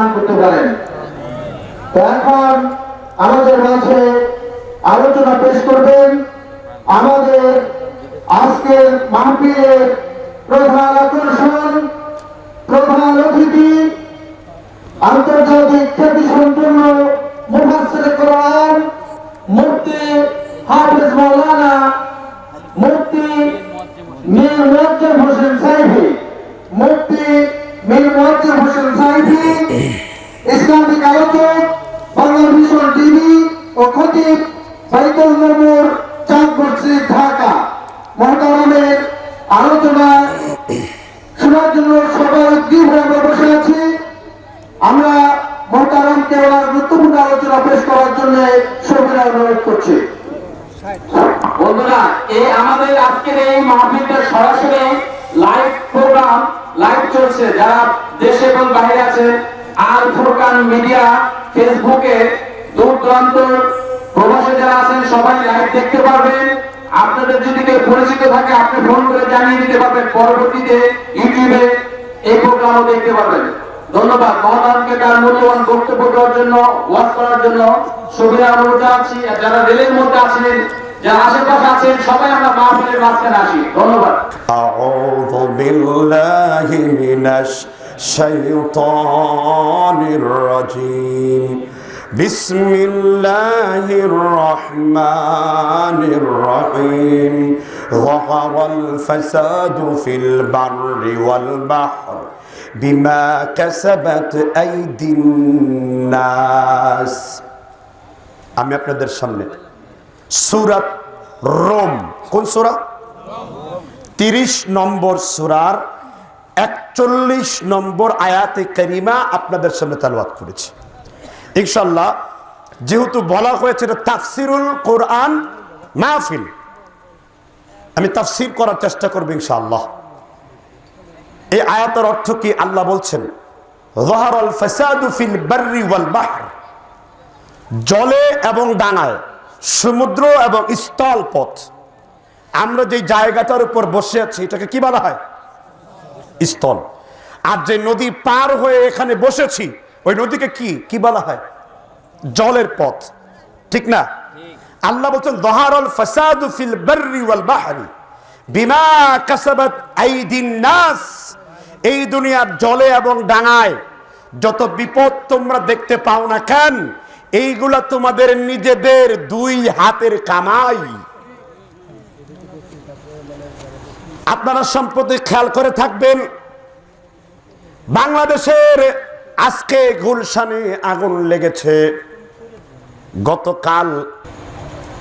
দান করতে পারেন। এখন আমাদের মাঝে আলোচনা পেশ করবেন আমাদের আজকের মাহফিলের প্রধান আকর্ষণ, প্রধান অতিথি, আন্তর্জাতিক খ্যাতি সম্পন্ন মুফাসসির কোরআন, মুফতি হাফেজ মাওলানা, মুফতি মীর মুয়াজ্জম হোসেন সাইফি মুফতি মীর মুয়াজ্জম হোসেন সাইফি ইসলামিক আলোচক বাংলা ভিশন টিভি ও খতিব বাইতুল নূর চাঁদ মসজিদ ঢাকা মহতারামের আলোচনা, শোনার জন্য সবাই উদ্দীপ আমরা বসে আছি। আমরা মহতারামকে ওনার গুরুত্বপূর্ণ আলোচনা পেশ করার জন্য সবিরা অনুরোধ করছি। বন্ধুরা, এই আমাদের আজকের এই মাহফিলটা সরাসরি লাইভ প্রোগ্রাম লাইভ চলছে, যারা দেশে এবং বাইরে আছে, আর ফুরকান মিডিয়া ফেসবুকে দূর দূরান্ত প্রবাসে যারা আছেন, সবাই লাইভ দেখতে পারবেন। আপনাদের যদি কেউ পরিচিত থাকে, আপনি ফোন করে জানিয়ে দিতে পারবেন। পরবর্তীতে ইউটিউবে এই প্রোগ্রামও দেখতে পারবেন। ধন্যবাদ। মহাদানকে তার মূল্যবান বক্তব্য দেওয়ার জন্য, ওয়াজ করার জন্য সুবিধা অনুরোধ আর যারা রেলের মধ্যে আছেন, যারা আশেপাশে আছেন, সবাই আমরা মাহফিলের মাঝখানে আসি। ধন্যবাদ। بالله من الشيطان الرجيم بسم الله الرحمن الرحيم ظهر الفساد في البر والبحر بما كسبت أيدي الناس আমি আপনাদের সামনে সুরাত রোম কোন সুরা তিরিশ নম্বর সুরার একচল্লিশ নম্বর আয়াতে করিমা আপনাদের সামনে তালবাদ করেছি। ইনশাল্লাহ যেহেতু বলা হয়েছে তাফসিরুল কোরআন মাহফিল, আমি তাফসির করার চেষ্টা করব ইনশাআল্লাহ। এই আয়াতের অর্থ কি? আল্লাহ বলছেন জলে এবং ডাঙায় সমুদ্র এবং স্থল পথ। আমরা যে জায়গাটার উপর বসে আছি এটাকে কি বলা হয়? স্থল। আর যে নদী পার হয়ে এখানে বসেছি ওই নদীকে কি কি বলা হয়? জলের পথ। ঠিক না? আল্লাহ বলছেন দহারল ফাসাদু ফিল বাররি ওয়াল বাহরি বিমা কাসাবাত আইদিন নাস। এই দুনিয়ার জলে এবং ডাঙায় যত বিপদ তোমরা দেখতে পাও না কেন এইগুলা তোমাদের নিজেদের দুই হাতের কামাই। আপনারা সম্প্রতি খেয়াল করে থাকবেন, বাংলাদেশের আজকে গুলশানে আগুন লেগেছে। গতকাল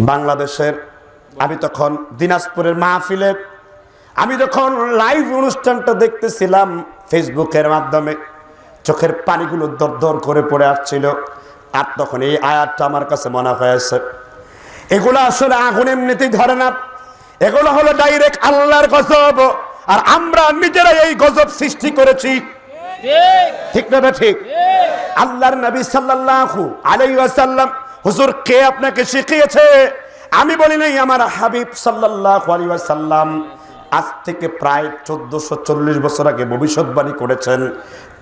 বাংলাদেশের, আমি তখন দিনাজপুরের মাহফিলে, আমি যখন লাইভ অনুষ্ঠানটা দেখতেছিলাম ফেসবুকের মাধ্যমে, চোখের পানিগুলো দর দর করে পড়ে আসছিল, আর তখন এই আয়াতটা আমার কাছে মনে হয়েছে। এগুলো আসলে আগুন এমনিতেই ধরে না। এগুলো হলো ডাইরেক্ট আল্লাহর গজব। আর আমরা নিজেরাই এই গজব সৃষ্টি করেছি। ঠিক না না ঠিক? আল্লাহর নবী সাল্লাল্লাহু আলাইহি ওয়াসাল্লাম, হুজুর কে আপনাকে শিখিয়েছে? আমি বলি নাই আমার হাবিব সাল্লাল্লাহু আলাইহি ওয়াসাল্লাম। আজ থেকে প্রায় চোদ্দশো চল্লিশ বছর আগে ভবিষ্যৎবাণী করেছেন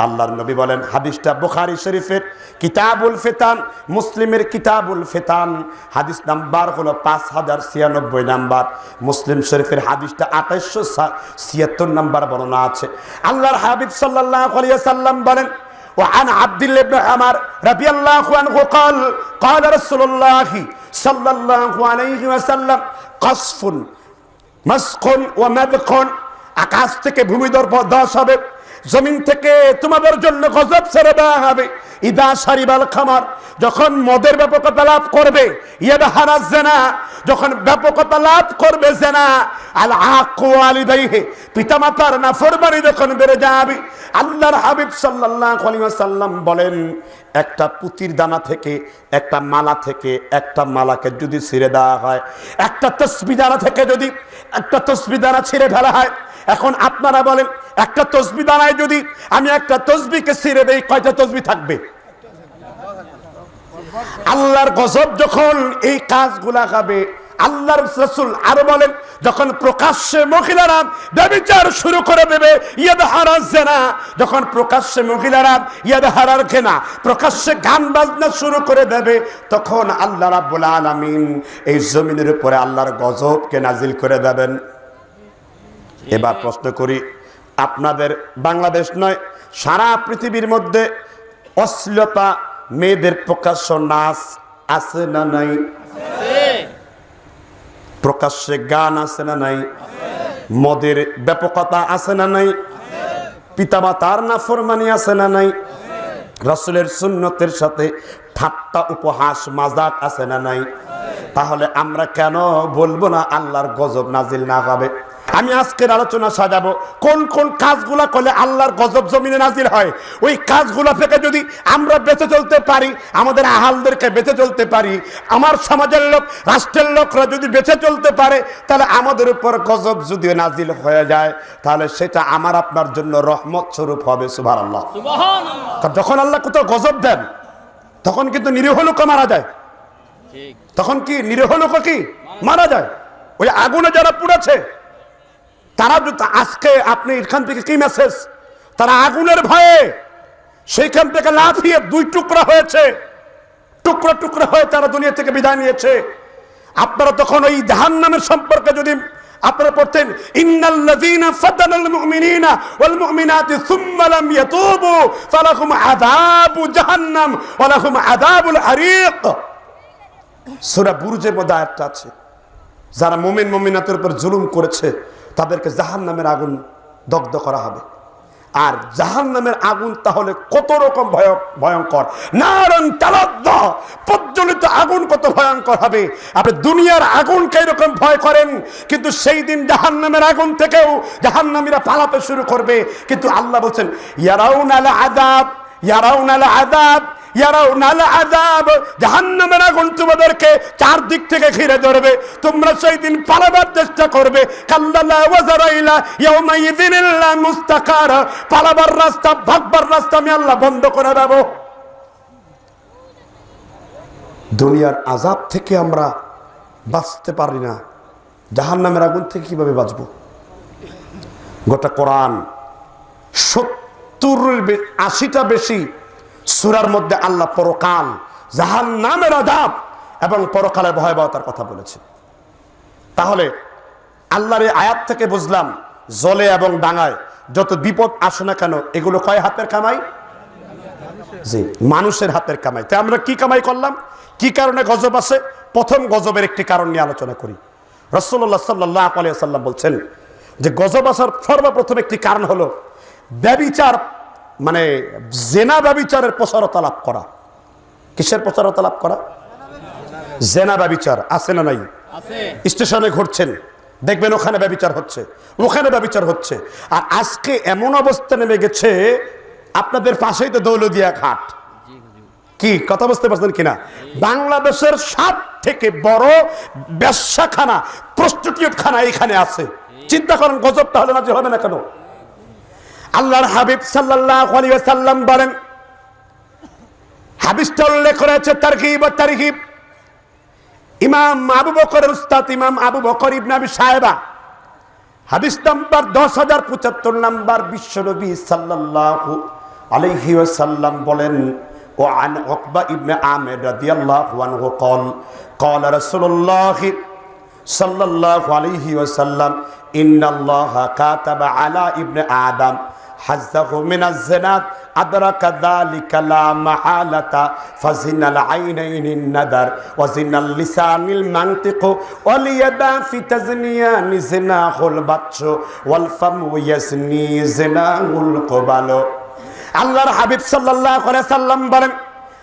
আল্লাহর নবী বলেন হাদিসটা বুখারি শরীফের কিতাবুল ফেতান মুসলিমের কিতাবুল ফেতান হাদিস নাম্বার হলো পাঁচ হাজার ছিয়ানব্বই নাম্বার মুসলিম শরীফের হাদিসটা আঠাইশশো ছিয়াত্তর নাম্বার বর্ণনা আছে আল্লাহর হাবিব সাল্লাহ আলিয়া সাল্লাম বলেন وعن عبد الله بن عمر رضي الله عنه قال قال رسول الله صلى الله عليه وسلم قصف মাসকন ও মেদখন আকাশ থেকে ভূমিদর্প দশ হবে। জমিন থেকে তোমাদের জন্য গজব ছেড়ে দেওয়া হবে। ইদা সারিবাল খামার, যখন মদের ব্যাপকতা লাভ করবে, ইয়েদা হারাস জেনা, যখন ব্যাপকতা লাভ করবে জেনা, আল আকু আলিদাইহে পিতামাতার নাফরমানি যখন বেড়ে যাবে, আল্লাহর হাবিব সাল্লাল্লাহু আলাইহি ওয়াসাল্লাম বলেন, একটা পুতির দানা থেকে, একটা মালা থেকে, একটা মালাকে যদি ছিঁড়ে দেওয়া হয়, একটা তসবি দানা থেকে যদি, একটা তসবি দানা ছিঁড়ে ফেলা হয় এখন আপনারা বলেন, একটা তসবি দাঁড়ায় যদি আমি একটা তসবিকে ছিঁড়ে দেই, কয়টা তসবি থাকবে? আল্লাহর গজব যখন এই কাজগুলা খাবে আল্লাহর রসুল আরও বলেন, যখন প্রকাশ্যে মহিলারা ব্যবিচার শুরু করে দেবে ইয়াদ হারার জেনা যখন প্রকাশ্যে মহিলারা ইয়াদ হারার ঘেনা, প্রকাশ্যে গান বাজনা শুরু করে দেবে, তখন আল্লাহ রাব্বুল আলামিন এই জমিনের উপরে আল্লাহর গজবকে নাজিল করে দেবেন। এবার প্রশ্ন করি আপনাদের বাংলাদেশ নয় সারা পৃথিবীর মধ্যে অশ্লীলতা মেয়েদের প্রকাশ্য নাচ আছে না নাই? প্রকাশ্যে গান আছে না নাই? মদের ব্যাপকতা আছে না নাই? পিতামাতার নাফরমানি আছে না নাই? রসুলের সুন্নতের সাথে ঠাট্টা উপহাস মাজাক আছে না নাই? তাহলে আমরা কেন বলব না আল্লাহর গজব নাজিল না হবে? আমি আজকের আলোচনা সাজাবো। কোন কোন কাজগুলা করলে আল্লাহর গজব জমিনে নাজিল হয়? ওই কাজগুলা থেকে যদি আমরা বেঁচে চলতে পারি আমাদের আহালদেরকে বেঁচে চলতে পারি আমার সমাজের লোক রাষ্ট্রের লোকরা যদি বেঁচে চলতে পারে তাহলে আমাদের উপর গজব যদি নাজিল হয়ে যায় তাহলে সেটা আমার আপনার জন্য রহমত স্বরূপ হবে সুভার আল্লাহ যখন আল্লাহ কোথাও গজব দেন তখন কিন্তু নিরীহ লোক মারা যায়। তখন কি নিরীহ লোক কি মারা যায়? ওই আগুনে যারা পুড়েছে তারা আজকে আপনি এখান থেকে কি মেসেজ তারা আগুনের ভয়ে সেইখান থেকে লাফিয়ে দুই টুকরা হয়েছে। টুকরো টুকরো হয়ে তারা দুনিয়া থেকে বিদায় নিয়েছে। আপনারা তখন ওই জাহান্নামের সম্পর্কে যদি আপনারা পড়তেন আছে। যারা মুমিন, মুমিনাতের উপর জুলুম করেছে তাদেরকে জাহান্নামের আগুন দগ্ধ করা হবে। আর জাহান্নামের আগুন তাহলে কত রকম ভয়, ভয়ঙ্কর? নারণ প্রজ্বলিত আগুন কত ভয়ঙ্কর হবে? আপনি দুনিয়ার আগুনকে এরকম ভয় করেন, কিন্তু সেই দিন জাহান্নামের আগুন থেকেও জাহান্নামীরা পালাতে শুরু করবে। কিন্তু আল্লাহ বলছেন ইয়ারাউন আলা আদাব ইয়ারাউন আলা আদাব চারদিক থেকে ঘিরে ধরবে। তোমরা চেষ্টা করবে। আল্লাহ বন্ধ করে দুনিয়ার আজাব থেকে আমরা বাঁচতে পারি না। জাহান্নামের আগুন থেকে কীভাবে বাঁচবো? গোটা কোরআন সত্তর আশিটা বেশি সুরার মধ্যে আল্লাহ পরকাল জাহান নামের আদাব এবং পরকালের ভয়াবহতার কথা বলেছে। তাহলে আল্লাহর এই আয়াত থেকে বুঝলাম, জলে এবং ডাঙায় যত বিপদ আসে না কেন, এগুলো কয় হাতের কামাই? জি, মানুষের হাতের কামাই। তাই আমরা কি কামাই করলাম? কি কারণে গজব আসে? প্রথম গজবের একটি কারণ নিয়ে আলোচনা করি। রসল্লাহ সাল্লাহ আলিয়া সাল্লাম বলছেন যে, গজব আসার সর্বপ্রথম একটি কারণ হলো, ব্যবিচার মানে জেনা ব্যবিচারের প্রসারতা লাভ করা। কিসের প্রসারতা লাভ করা? জেনা ব্যবিচার আছে না নাই? স্টেশনে ঘুরছেন দেখবেন ওখানে ব্যবিচার হচ্ছে ওখানে ব্যবিচার হচ্ছে। আর আজকে এমন অবস্থা নেমে গেছে আপনাদের পাশেই তো দৌলদিয়া ঘাট। কি কথা বুঝতে পারছেন কিনা? বাংলাদেশের সব থেকে বড় ব্যবসাখানা প্রস্টিটিউট খানা এখানে আছে। চিন্তা করেন গজবটা হলে না যে হবে না কেন? আল্লাহর হাবিব সাল্লাহ আলী সাল্লাম বলেন হাবিসটা উল্লেখ করেছে তারকিব তারকিব। ইমাম আবু বকর উস্তাদ ইমাম আবু বকর ইবনাবি সাহেবা হাদিস নাম্বার দশ হাজার পঁচাত্তর নাম্বার বিশ্বনবী সাল্লাল্লাহু আলাইহি ওয়াসাল্লাম বলেন, ও আন ওকবা ইবনে আমের রাদিয়াল্লাহু আনহু কল কল রাসূলুল্লাহ সাল্লাল্লাহু আলাইহি ওয়াসাল্লাম, ইন্নাল্লাহা কাতাবা আলা ইবনে আদম হাজ্জাহু মিনাজ জিনাত, আদরাকা যালিকা লা মাহালাতা, ফাজিনাল আইনাইনিন নাদার, ওয়া জিনাল লিসানিল মানতিক, ওয়াল ইয়াদা ফি তাজনিয়ানি জিনাহুল বাতশু ওয়াল ফামু ইয়াজনি জিনাহুল কবাল। আল্লাহর হাবিব সাল্লাল্লাহু আলাইহি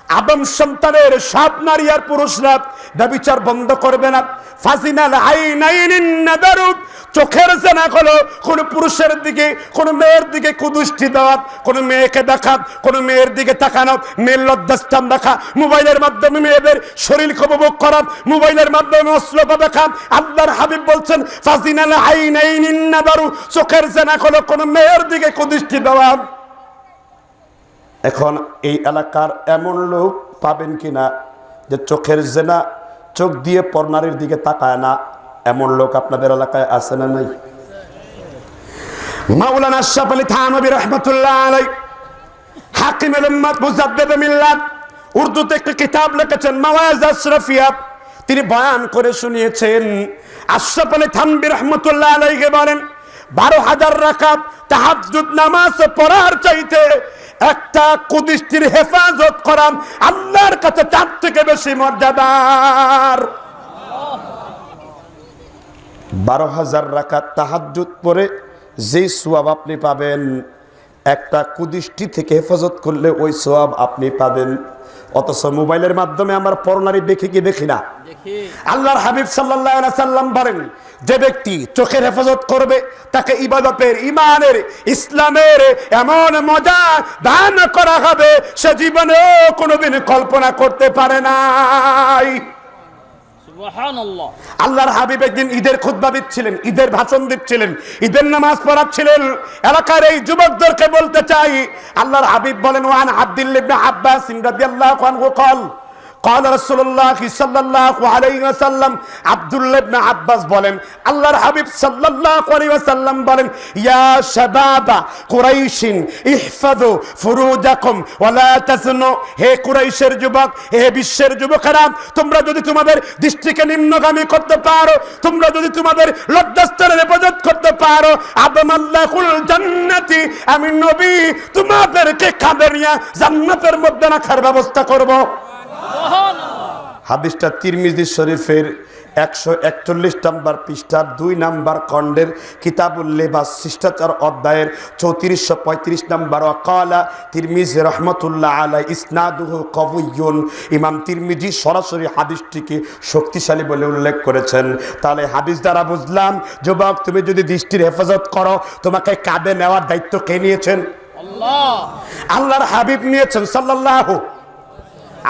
আদম সন্তানের সব নারী আর পুরুষরা ব্যবিচার বন্ধ করবে না। ফাজিনাল আইনাইনিন নাদারু, চোখের জেনা হলো কোন পুরুষের দিকে, কোন মেয়ের দিকে কুদৃষ্টি দেওয়া, কোন মেয়েকে দেখা, কোন মেয়ের দিকে তাকানো, মেয়ের লজ্জাস্থান দেখা, মোবাইলের মাধ্যমে মেয়েদের শরীর উপভোগ করা, মোবাইলের মাধ্যমে অশ্লীলতা দেখা। আল্লাহর হাবিব বলছেন, ফাজিনাল আইনাইনিন নাদারু, চোখের জেনা হলো কোন মেয়ের দিকে কুদৃষ্টি দেওয়া। এখন এই এলাকার এমন লোক পাবেন কিনা যে চোখের জেনা, চোখ দিয়ে পর্নারের দিকে তাকায় না, এমন লোক আপনাদের এলাকায় আছে না নাই? মাওলানা আশরাফ আলী থানবী রহমতুল্লাহ আলাই হাকিম উম্মত মুজাদ্দিদ মিল্লাত, উর্দুতে একটা কিতাব লিখেছেন মাওয়াজ আশরাফিয়া। তিনি বয়ান করে শুনিয়েছেন, আশরাফ আলী থানবী রহমতুল্লাহ আলাইকে বলেন, বারো হাজার রাকাত তাহাজ্জুদ নামাজ পড়ার চাইতে একটা কুদৃষ্টির হেফাজত করাম আল্লাহর কাছে তার থেকে বেশি মর্যাদার। বারো হাজার রাকাত তাহাজ্জুদ পরে যেই সোয়াব আপনি পাবেন, একটা কুদৃষ্টি থেকে হেফাজত করলে ওই সোয়াব আপনি পাবেন। অথচ মোবাইলের মাধ্যমে আমার পরনারী দেখি কি দেখি না? আল্লাহর হাবিব সাল্লাম বলেন যে ব্যক্তি চোখের হেফাজত করবে তাকে ইবাদতের ইমানের ইসলামের এমন মজা দান করা হবে সে জীবনে কোনোদিন কল্পনা করতে পারে নাই। আল্লাহর হাবিব একদিন ঈদের খুদ্া দিচ্ছিলেন ঈদের ভাষণ দিচ্ছিলেন ঈদের নামাজ পড়াচ্ছিলেন। এলাকার এই যুবকদেরকে বলতে চাই আল্লাহর হাবিব বলেন ওয়ান আব্দুল্লিবনে আব্বাস ইমরাদি আল্লাহ কল قال رسول الله صلى الله عليه وسلم আব্দুল্লাহ ইবনে আব্বাস বলেন আল্লাহর হাবিব সাল্লাল্লাহু আলাইহি ওয়াসাল্লাম বলেন ইয়া শাবাবা কুরাইশিন ইহফাযু ফুরুজাকুম ওয়ালা তাজনু হে কুরাইশের যুবক হে বিশ্বের যুবকেরা তোমরা যদি তোমাদের দৃষ্টিকে নিম্নগামী করতে পারো তোমরা যদি তোমাদের লজ্জাস্থানের হেফাজত করতে পারো আদমাল্লাহুল জান্নাতি আমি নবী তোমাদেরকে খাবে নিয়ে জান্নাতের মধ্যে রাখার ব্যবস্থা করব হাদিসটা তিরমিজি শরীফের একশো একচল্লিশ নাম্বার পৃষ্ঠার দুই নাম্বার খণ্ডের কিতাবুল লেবাস শিষ্টাচার অধ্যায়ের চৌত্রিশশো পঁয়ত্রিশ নাম্বার অকালা তিরমিজ রহমতুল্লাহ আলাই ইসনাদুহ কবুয়ুন ইমাম তিরমিজি সরাসরি হাদিসটিকে শক্তিশালী বলে উল্লেখ করেছেন। তাহলে হাদিস দ্বারা বুঝলাম যুবক তুমি যদি দৃষ্টির হেফাজত করো তোমাকে কাঁধে নেওয়ার দায়িত্ব কে নিয়েছেন? আল্লাহর হাবিব নিয়েছেন সাল্লাল্লাহু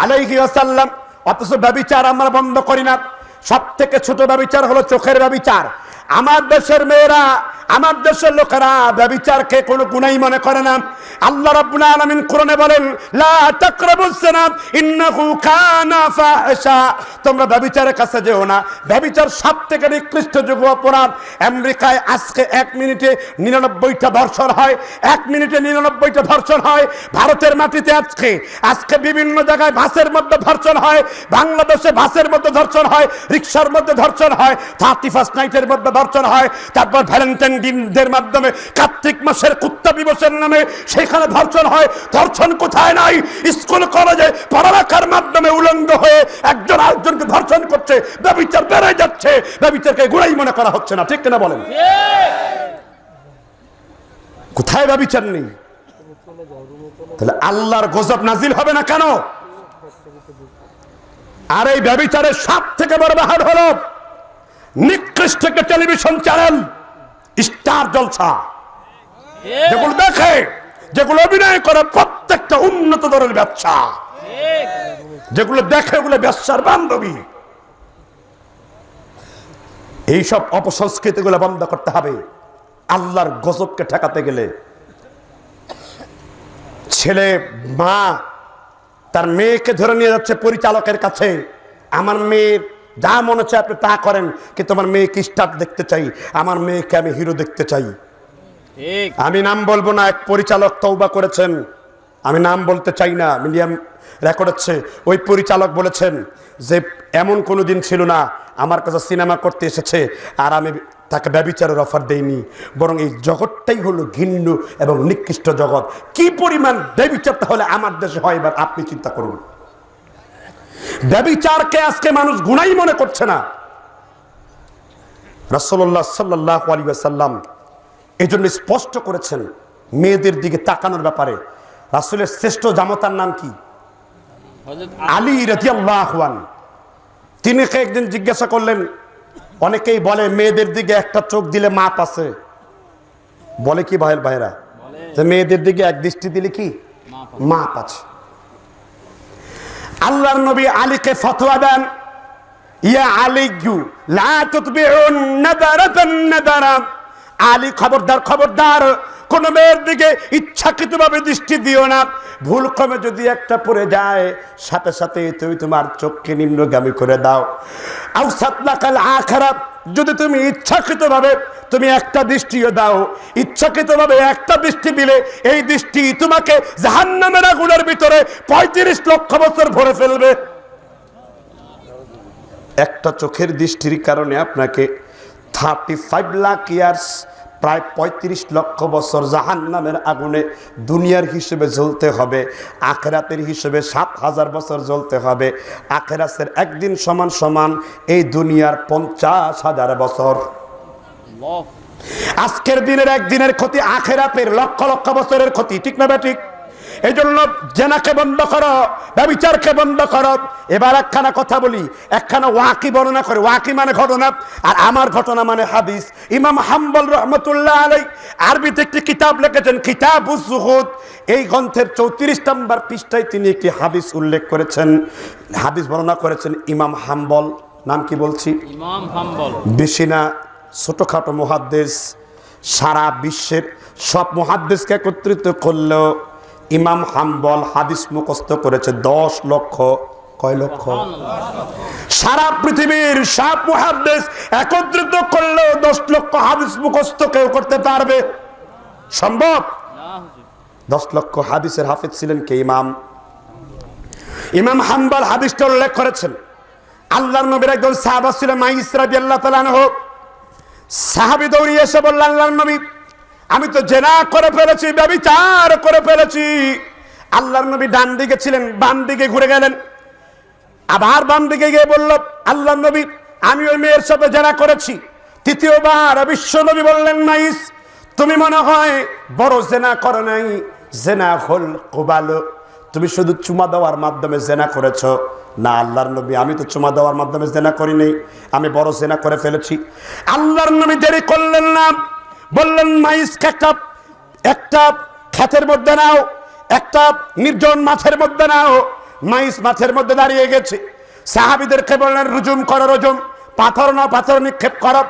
আলাইহি ওয়াসাল্লাম, অথচ ব্যবিচার আমরা বন্ধ করি না। সব থেকে ছোট ব্যবিচার হলো চোখের ব্যবিচার। আমার দেশের মেয়েরা আমার দেশের লোকেরা ব্যবিচারকে কোনো গুনাই মনে করে না। আল্লাহ রাব্বুল আলামিন কোরআনে বলেন, লা তাকরাবুস সিনাম ইন্নাহু কানা ফাহিশা। তোমরা ব্যবিচারের কাছে যেও না। ব্যবিচার সব থেকে নিকৃষ্ট যুগ অপরাধ। আমেরিকায় আজকে এক মিনিটে নিরানব্বইটা ধর্ষণ হয়। এক মিনিটে নিরানব্বইটা ধর্ষণ হয় ভারতের মাটিতে আজকে। আজকে বিভিন্ন জায়গায় বাসের মধ্যে ধর্ষণ হয়। বাংলাদেশে বাসের মধ্যে ধর্ষণ হয়। রিক্সার মধ্যে ধর্ষণ হয়। থার্টি ফার্স্ট নাইটের মধ্যে ধর্ষণ হয়। তারপর ভ্যালেন্টাইন দিনদের মাধ্যমে, কার্তিক মাসের কুত্তা দিবসের নামে সেখানে ধর্ষণ হয়। ধর্ষণ কোথায় নাই? স্কুল, কলেজে পড়ালেখার মাধ্যমে উলঙ্গ হয়ে একজন আরেকজনকে ধর্ষণ করছে। ব্যবচার বেড়ে যাচ্ছে। ব্যবচারকে গুড়াই মনে করা হচ্ছে না। ঠিক কিনা বলেন? কোথায় ব্যবচার নেই? তাহলে আল্লাহর গজব নাজিল হবে না কেন? আর এই ব্যবচারের সব থেকে বড় বাহার হলো নিকৃষ্ট একটা টেলিভিশন চ্যানেল। স্টার জলসা। যেগুলো দেখে যেগুলো অভিনয় করে প্রত্যেকটা উন্নত ধরনের ব্যবসা। যেগুলো দেখে ওগুলো ব্যবসার বান্ধবী। এইসব অপসংস্কৃতিগুলো বন্ধ করতে হবে। আল্লাহর গজবকে ঠেকাতে গেলে ছেলে মা তার মেয়েকে ধরে নিয়ে যাচ্ছে পরিচালকের কাছে। আমার মেয়ের যা মনে হচ্ছে আপনি তা করেন কিন্তু আমার মেয়েকে স্টার দেখতে চাই আমার মেয়েকে আমি হিরো দেখতে চাই। আমি নাম বলব না এক পরিচালক তৌবা করেছেন। আমি নাম বলতে চাই না মিডিয়াম রেকর্ড হচ্ছে ওই পরিচালক বলেছেন যে এমন কোনো দিন ছিল না আমার কাছে সিনেমা করতে এসেছে আর আমি তাকে ব্যবিচারের অফার দেইনি। বরং এই জগৎটাই হলো ঘিন্ন এবং নিকৃষ্ট জগৎ। কি পরিমাণ ব্যবিচার তাহলে আমার দেশে হয় এবার আপনি চিন্তা করুন। ব্যবিচারকে আজকে মানুষ গুণাই মনে করছে না। ওয়াসাল্লাম এই জন্য স্পষ্ট করেছেন মেয়েদের দিকে তাকানোর ব্যাপারে। রাসুলের শ্রেষ্ঠ জামতার নাম কি? আলী রাদিয়াল্লাহু আন। তিনি একদিন জিজ্ঞাসা করলেন অনেকেই বলে মেয়েদের দিকে একটা চোখ দিলে মাপ আছে। বলে কি ভাইয়ের ভাইরা যে মেয়েদের দিকে এক দৃষ্টি দিলে কি? মাপ আছে। আল্লাহর নবী আলীকে ফতোয়া দেন, ইয়া আলিগু লা তুতবিউন নাদারাতান নাদারা। আলী খবরদার খবরদার, কোন মেয়ের দিকে ইচ্ছাকৃতভাবে দৃষ্টি দিও না। ভুল ক্রমে যদি একটা পড়ে যায়, সাথে সাথে তুমি তোমার চোখকে নিম্নগামী করে দাও। আউসাত নাকাল আখারাপ যদি তুমি ইচ্ছাকৃতভাবে তুমি একটা দৃষ্টিও দাও, ইচ্ছাকৃতভাবে একটা দৃষ্টি দিলে এই দৃষ্টি তোমাকে জাহান্নামের আগুনের ভিতরে পঁয়ত্রিশ লক্ষ বছর ভরে ফেলবে। একটা চোখের দৃষ্টির কারণে আপনাকে থার্টি ফাইভ লাখ ইয়ার্স প্রায় পঁয়ত্রিশ লক্ষ বছর জাহান নামের আগুনে দুনিয়ার হিসেবে জ্বলতে হবে আখেরাতের হিসেবে সাত হাজার বছর জ্বলতে হবে আখেরাতের একদিন সমান সমান এই দুনিয়ার পঞ্চাশ হাজার বছর। আজকের দিনের একদিনের ক্ষতি আখেরাতের লক্ষ লক্ষ বছরের ক্ষতি ঠিক না ঠিক? এই জন্য জেনাকে বন্ধ করো ব্যবিচারকে বন্ধ করো। এবার একখানা কথা বলি একখানা ওয়াকি বর্ণনা করে। ওয়াকি মানে ঘটনা আর আমার ঘটনা মানে হাদিস। ইমাম হাম্বল রহমতুল্লাহ আলাই আরবিতে একটি কিতাব লিখেছেন কিতাব উজুহুদ এই গ্রন্থের চৌত্রিশ নম্বর পৃষ্ঠায় তিনি একটি হাদিস উল্লেখ করেছেন। হাদিস বর্ণনা করেছেন ইমাম হাম্বল। নাম কি বলছি? ইমাম হাম্বল। বেশি না ছোটোখাটো মহাদ্দেশ সারা বিশ্বের সব মহাদ্দেশকে একত্রিত করলেও ইমাম হাম্বল হাদিস মুখস্থ করেছে দশ লক্ষ, কয় লক্ষ? সারা পৃথিবীর সব মহাদ্দেশ একত্রিত করলেও দশ লক্ষ হাদিস মুখস্থ কেউ করতে পারবে। সম্ভব? দশ লক্ষ হাদিসের হাফিজ ছিলেন কে ইমাম? ইমাম হাম্বল হাদিসটা উল্লেখ করেছেন। আল্লাহর নবীর একজন সাহাবা ছিল মাইস রাদিয়াল্লাহু তাআলা আনহু। সাহাবী দৌড়িয়ে এসে বলল আল্লাহর নবী আমি তো জেনা করে ফেলেছি ব্যভিচার করে ফেলেছি। আল্লাহর নবী ডান দিকে ছিলেন, বাম দিকে ঘুরে গেলেন। আবার বাম দিকে গিয়ে বলল আল্লাহ নবী, আমি ওই মেয়ের সাথে জেনা করেছি। তৃতীয়বার বিশ্ব নবী বললেন, মাইস, তুমি মনে হয় বড় জেনা করো নাই, জেনা হল কোবালো। তুমি শুধু চুমা দেওয়ার মাধ্যমে জেনা করেছ। না, আল্লাহর নবী, আমি তো চুমা দেওয়ার মাধ্যমে জেনা করি নাই আমি বড় জেনা করে ফেলেছি। আল্লাহর নবী দেরি করলেন না। বললেন মাইস একটা একটা ক্ষেতের মধ্যে নাও, একটা নির্জন মাছের মধ্যে নাও। মাইস মাছের মধ্যে দাঁড়িয়ে গেছে। সাহাবিদেরকে বললেন, রুজুম করো, রুজুম। পাথর না, পাথর নিক্ষেপ করো।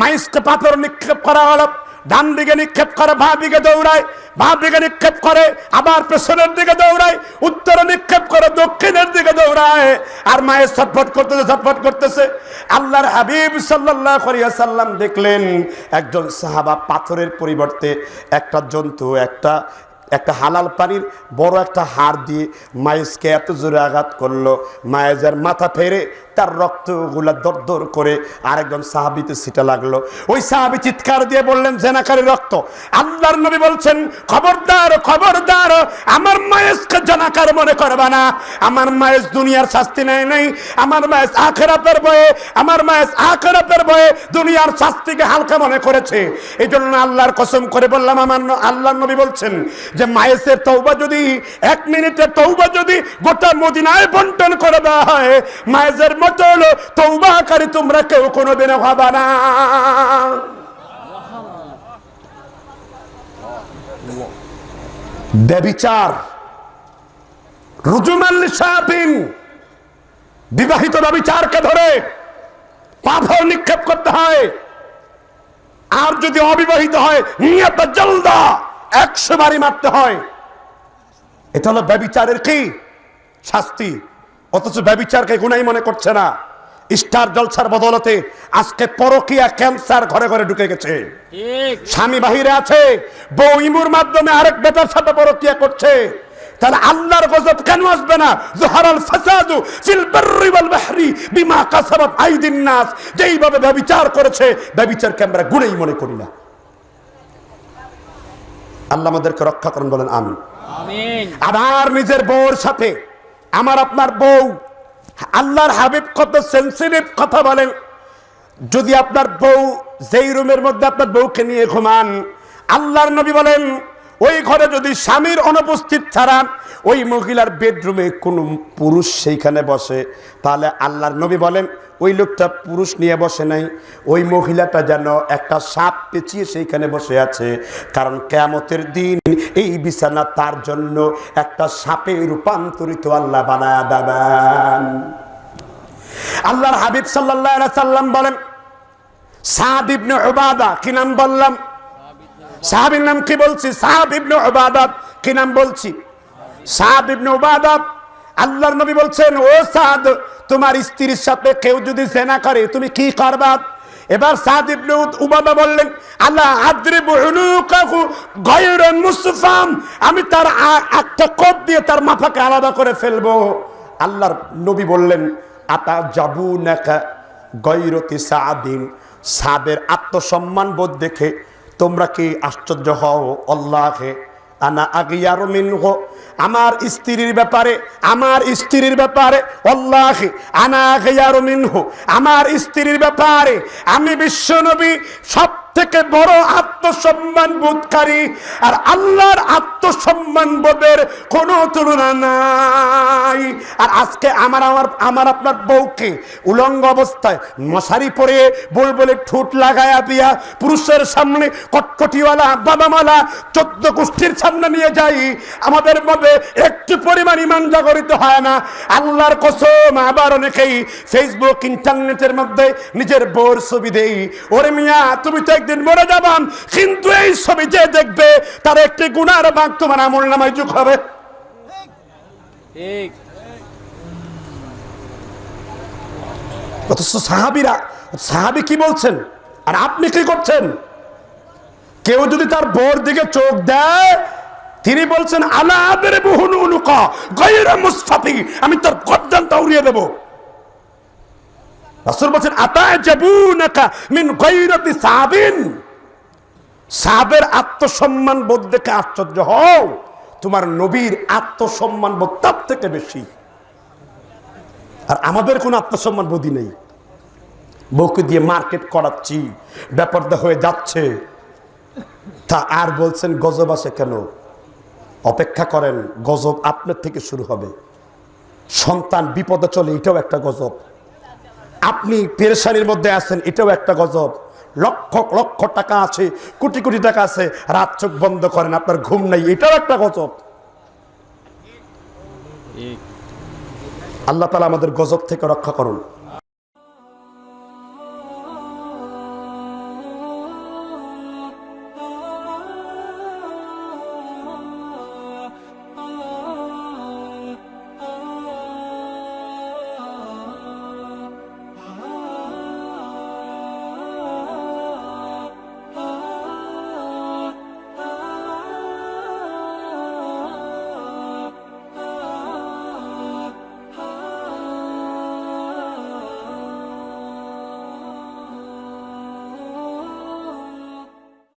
মাইসকে পাথর নিক্ষেপ করা হলো। ডান দিকে নিক্ষেপ করে বাঁ দিকে দৌড়ায় বাঁ দিকে নিক্ষেপ করে, আবার পেছনের দিকে দৌড়ায়, উত্তরে নিক্ষেপ করে, দক্ষিণের দিকে দৌড়ায়। আর মায়ের ছটফট করতেছে ছটফট করতেছে। আল্লাহর হাবিব সাল্লাহ সাল্লাম দেখলেন একজন সাহাবা পাথরের পরিবর্তে একটা জন্তু, একটা একটা হালাল পানির বড় একটা হাড় দিয়ে মায়েসকে এত জোরে আঘাত করল। মায়েজের মাথা ফেরে তার রক্তগুলা দর দর করে আরেকজন সাহাবিতে সিটা লাগল। ওই সাহাবি চিৎকার দিয়ে বললেন, জেনাকারী রক্ত। আল্লাহর নবী বলছেন, খবরদার খবরদার, আমার মায়েসকে জেনাকার মনে করবা না। আমার মায়েস দুনিয়ার শাস্তি নেয় নাই। আমার মায়েস আখেরাতের বয়ে আমার মায়েস আখেরাতের বয়ে দুনিয়ার শাস্তিকে হালকা মনে করেছে। এই জন্য আল্লাহর কসম করে বললাম, আমার আল্লাহর নবী বলছেন যে মায়েসের তৌবা যদি এক মিনিটের তৌবা যদি গোটা মদিনায় বন্টন করে দেওয়া হয় মায়েসের মতো হলো তৌবাকারী তোমরা কেউ কোনোদিনও ভাবা না। ব্যবিচার রুজুমাল্লি সাহাবিন বিবাহিত ব্যবিচারকে ধরে পাথর নিক্ষেপ করতে হয়। আর যদি অবিবাহিত হয়, নিয়ত জলদা, একশো বাড়ি মারতে হয়। এটা হলো ব্যবিচারের কি? শাস্তি। অথচ ব্যবিচারকে গুনাই মনে করছে না। স্টার জলসার বদলতে আজকে পরকিয়া ক্যান্সার ঘরে ঘরে ঢুকে গেছে। স্বামী বাহিরে আছে বউ ইমুর মাধ্যমে আরেক বেটার সাথে পরকিয়া করছে। তাহলে আল্লাহর গজব কেন আসবে না? জোহারাল ফাসাদু ফিল বাররি ওয়াল বাহরি বিমা কাসাবাত আইদিন নাস। যেইভাবে ব্যভিচার করেছে ব্যভিচারকে আমরা গুণেই মনে করি না। আল্লাহ আমাদেরকে রক্ষা করুন বলেন আমিন। আমিন। আবার নিজের বউর সাথে আমার আপনার বউ, আল্লাহর হাবিব কত সেন্সিটিভ কথা বলেন। যদি আপনার বউ যেই রুমের মধ্যে আপনার বউকে নিয়ে ঘুমান, আল্লাহর নবী বলেন, ওই ঘরে যদি স্বামীর অনুপস্থিত ছাড়া ওই মহিলার বেডরুমে কোনো পুরুষ সেইখানে বসে। তাহলে আল্লাহর নবী বলেন, ওই লোকটা পুরুষ নিয়ে বসে নাই, ওই মহিলাটা যেন একটা সাপ পেঁচিয়ে সেইখানে বসে আছে। কারণ কেয়ামতের দিন এই বিছানা তার জন্য একটা সাপে রূপান্তরিত আল্লাহ বানায় দেবেন। আল্লাহর হাবিব আলাইহি সাল্লাম বলেন সাদ ইবনে উবাদা, কি নাম বললাম? সাহাবির নাম কি বলছি? সাহাব উবাদাত কি নাম বলছি? আল্লাহর নবী বলছেন, ও সাদ, তোমার স্ত্রীর সাথে কেউ যদি সেনা করে, তুমি কি করবা? এবার সাদ ইবনে উবাদা বললেন আল্লাহ আদ্রিবু উনুকাহু গায়রান মুসফাম, আমি তার একটা কোপ দিয়ে তার মাথাকে আলাদা করে ফেলব। আল্লাহর নবী বললেন, আতা যাবু নাকা গৈরতি সাদিন সাদের আত্মসম্মান বোধ দেখে তোমরা কি আশ্চর্য হও? আল্লাহে আনা আগিয়ার মিনহ। আমার স্ত্রীর ব্যাপারে, আমার স্ত্রীর ব্যাপারে অল্লাহ আনা আগিয়ার মিনহ। আমার স্ত্রীর ব্যাপারে, আমি বিশ্বনবী সব থেকে বড় আত্মসম্মান বোধকারী আর আল্লাহর আত্মসম্মান বোধের কোনো তুলনা নাই। আর আজকে আমার আমার আমার আপনার বউকে উলঙ্গ অবস্থায় মশারি পরে বল বলে ঠোঁট লাগায়া দিয়া পুরুষের সামনে কটকটিওয়ালা বাদামালা চোদ্দ গোষ্ঠীর সামনে নিয়ে যাই। আমাদের মধ্যে একটু পরিমাণ ইমান জাগরিত হয় না। আল্লাহর কসম, আবার অনেকেই ফেসবুক ইন্টারনেটের মধ্যে নিজের বোর ছবি দেই। ওরে মিয়া, তুমি তো একদিন মরে যাবান কিন্তু এই ছবি যে দেখবে তার একটি গুণার ভাগ তোমার আমল নামায় যুগ হবে। অথচ সাহাবিরা সাহাবি কি বলছেন? আর আপনি কি করছেন? কেউ যদি তার বোর দিকে চোখ দেয় তিনি বলছেন আলা আদের বহুন মুস্তাফি আমি তার গর্দানটা উড়িয়ে দেব। রাসূল বলছেন আতা জাবুনাকা মিন গায়রাতি সাবিন। সাবের আত্মসম্মান বোধ দেখে আশ্চর্য হও। তোমার নবীর আত্মসম্মান বোধ তার থেকে বেশি। আর আমাদের কোনো আত্মসম্মান বোধই নেই। বউকে দিয়ে মার্কেট করাচ্ছি ব্যাপারটা হয়ে যাচ্ছে। তা আর বলছেন, গজব আসে কেন? অপেক্ষা করেন, গজব আপনার থেকে শুরু হবে। সন্তান বিপদে চলে, এটাও একটা গজব। আপনি পেরেশানির মধ্যে আছেন এটাও একটা গজব। লক্ষ লক্ষ টাকা আছে কোটি কোটি টাকা আছে রাত চোখ বন্ধ করেন আপনার ঘুম নাই এটাও একটা গজব। আল্লাহ তালা আমাদের গজব থেকে রক্ষা করুন।